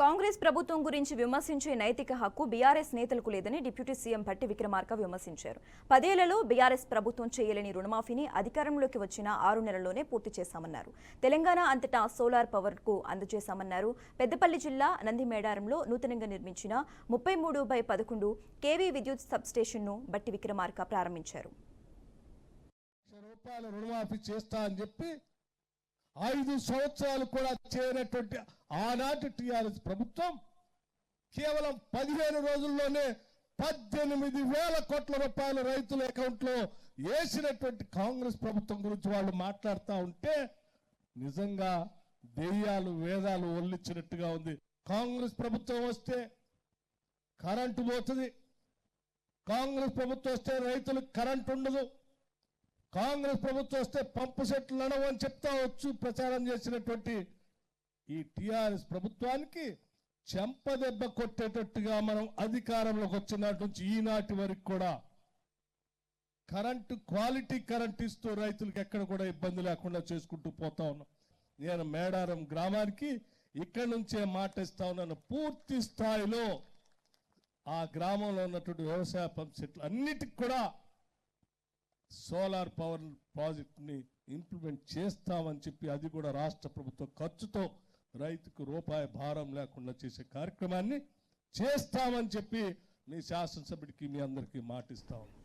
కాంగ్రెస్ ప్రభుత్వం గురించి విమర్శించే నైతిక హక్కు బీఆర్ఎస్ నేతలకు లేదని డిప్యూటీ సీఎం భట్టి విక్రమార్క విమర్శించారు. పదేళ్ళలో బీఆర్ఎస్ ప్రభుత్వం చేయలేని రుణమాఫీని అధికారంలోకి వచ్చిన ఆరు నెలల్లోనే పూర్తి చేశామన్నారు. తెలంగాణ అంతటా సోలార్ పవర్కు అందజేశామన్నారు. పెద్దపల్లి జిల్లా నందిమేడారంలో నూతనంగా నిర్మించిన ముప్పై మూడు బై పదకొండు కేవీ విద్యుత్ సబ్స్టేషన్ను భట్టి విక్రమార్క ప్రారంభించారు. రూపాయల రుణమాఫీ చేస్తా అని చెప్పి ఐదు సంవత్సరాలు కూడా చేయనటువంటి ఆనాటి టిఆర్ఎస్ ప్రభుత్వం కేవలం పదిహేను రోజుల్లోనే పద్దెనిమిది వేల కోట్ల రూపాయల రైతుల అకౌంట్లో వేసినటువంటి కాంగ్రెస్ ప్రభుత్వం గురించి వాళ్ళు మాట్లాడుతూ ఉంటే నిజంగా దెయ్యాలు వేదాలు ఒల్లిచ్చినట్టుగా ఉంది. కాంగ్రెస్ ప్రభుత్వం వస్తే కరెంటు పోతుంది. కాంగ్రెస్ ప్రభుత్వం వస్తే రైతులకు కరెంటు ఉండదు. కాంగ్రెస్ ప్రభుత్వం వస్తే పంపు సెట్లు నడవు అని చెప్తా వచ్చు ప్రచారం చేసినటువంటి ఈ టిఆర్ఎస్ ప్రభుత్వానికి చెంపదెబ్బ కొట్టేటట్టుగా మనం అధికారంలోకి వచ్చినట్టు నుంచి ఈనాటి వరకు కూడా కరెంటు క్వాలిటీ కరెంట్ ఇస్తూ రైతులకు ఎక్కడ కూడా ఇబ్బంది లేకుండా చేసుకుంటూ పోతా ఉన్నాం. నేను మేడారం గ్రామానికి ఇక్కడి నుంచే మాట ఇస్తా ఉన్నాను. పూర్తి స్థాయిలో ఆ గ్రామంలో ఉన్నటువంటి వ్యవసాయ పంప్ సెట్లు అన్నిటికి కూడా సోలార్ పవర్ ప్రాజెక్ట్ని ఇంప్లిమెంట్ చేస్తామని చెప్పి అది కూడా రాష్ట్ర ప్రభుత్వం ఖర్చుతో రైతుకు రూపాయి భారం లేకుండా చేసే కార్యక్రమాన్ని చేస్తామని చెప్పి మీ శాసనసభ్యుడికి మీ అందరికీ మాటిస్తా ఉన్నాం.